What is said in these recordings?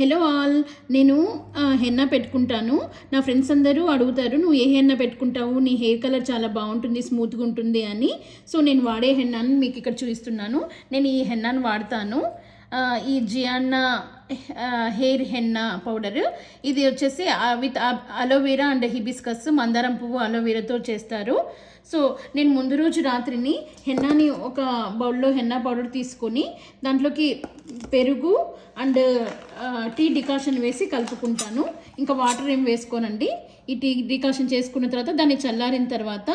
Hello all నేను henna పెట్టుకుంటాను. నా ఫ్రెండ్స్ అందరూ అడుగుతారు నువ్వు ఏ హెన్నా పెట్టుకుంటావు? నీ హెయిర్ కలర్ చాలా బాగుంటుంది స్మూత్గా ఉంటుంది అని. సో నేను వాడే హెన్నాను మీకు ఇక్కడ చూపిస్తున్నాను. నేను ఈ హెన్నాను వాడతాను. ఈ జియాన్నా హెయిర్ హెన్నా పౌడర్. ఇది వచ్చేసి విత్ అలోవెరా అండ్ హిబిస్కస్ మందారం పువ్వు అలోవెరాతో చేస్తారు. సో నేను ముందు రోజు రాత్రిని హెన్నాని ఒక బౌల్లో హెన్నా పౌడర్ తీసుకొని దాంట్లోకి పెరుగు అండ్ టీ డికాషన్ వేసి కలుపుకుంటాను. ఇంకా వాటర్ ఏం వేసుకోనండి. ఈ టీ డికాషన్ చేసుకున్న తర్వాత దాన్ని చల్లారిన తర్వాత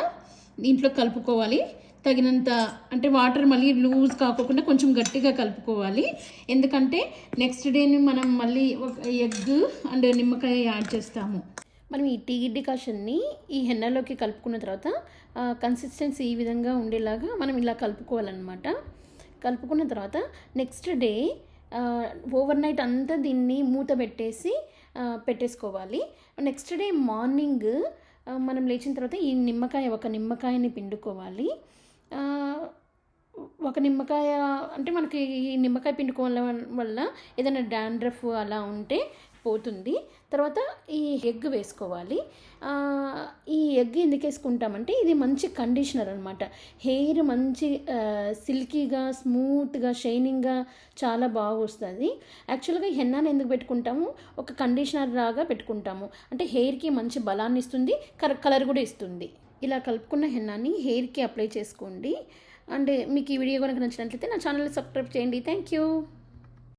దీంట్లో కలుపుకోవాలి. తగినంత అంటే వాటర్ మళ్ళీ లూజ్ కాకుండా కొంచెం గట్టిగా కలుపుకోవాలి. ఎందుకంటే నెక్స్ట్ డేని మనం మళ్ళీ ఒక ఎగ్ అండ్ నిమ్మకాయ యాడ్ చేస్తాము. మనం ఈ టీ డికాషన్ని ఈ హెన్నలోకి కలుపుకున్న తర్వాత కన్సిస్టెన్సీ ఈ విధంగా ఉండేలాగా మనం ఇలా కలుపుకోవాలన్నమాట. కలుపుకున్న తర్వాత నెక్స్ట్ డే ఓవర్ నైట్ అంతా దీన్ని మూత పెట్టేసి పెట్టేసుకోవాలి. నెక్స్ట్ డే మార్నింగ్ మనం లేచిన తర్వాత ఈ నిమ్మకాయ ఒక నిమ్మకాయని పిండుకోవాలి. ఒక నిమ్మకాయ అంటే మనకి ఈ నిమ్మకాయ పిండుకోవడం వల్ల ఏదైనా డాండ్రఫ్ అలా ఉంటే పోతుంది. తర్వాత ఈ ఎగ్ వేసుకోవాలి. ఈ ఎగ్ ఎందుకు వేసుకుంటామంటే ఇది మంచి కండిషనర్ అనమాట హెయిర్ మంచి సిల్కీగా స్మూత్గా షైనింగ్గా చాలా బాగా వస్తుంది. యాక్చువల్గా హెన్నాను ఎందుకు పెట్టుకుంటాము? ఒక కండిషనర్ లాగా పెట్టుకుంటాము. అంటే హెయిర్కి మంచి బలాన్ని ఇస్తుంది కర కలర్ కూడా ఇస్తుంది. ఇలా కలుపుకున్న హెన్నాని హెయిర్కి అప్లై చేసుకోండి. అండ్ మీకు ఈ వీడియో కనుక నచ్చినట్లయితే నా ఛానల్ సబ్స్క్రైబ్ చేయండి. Thank you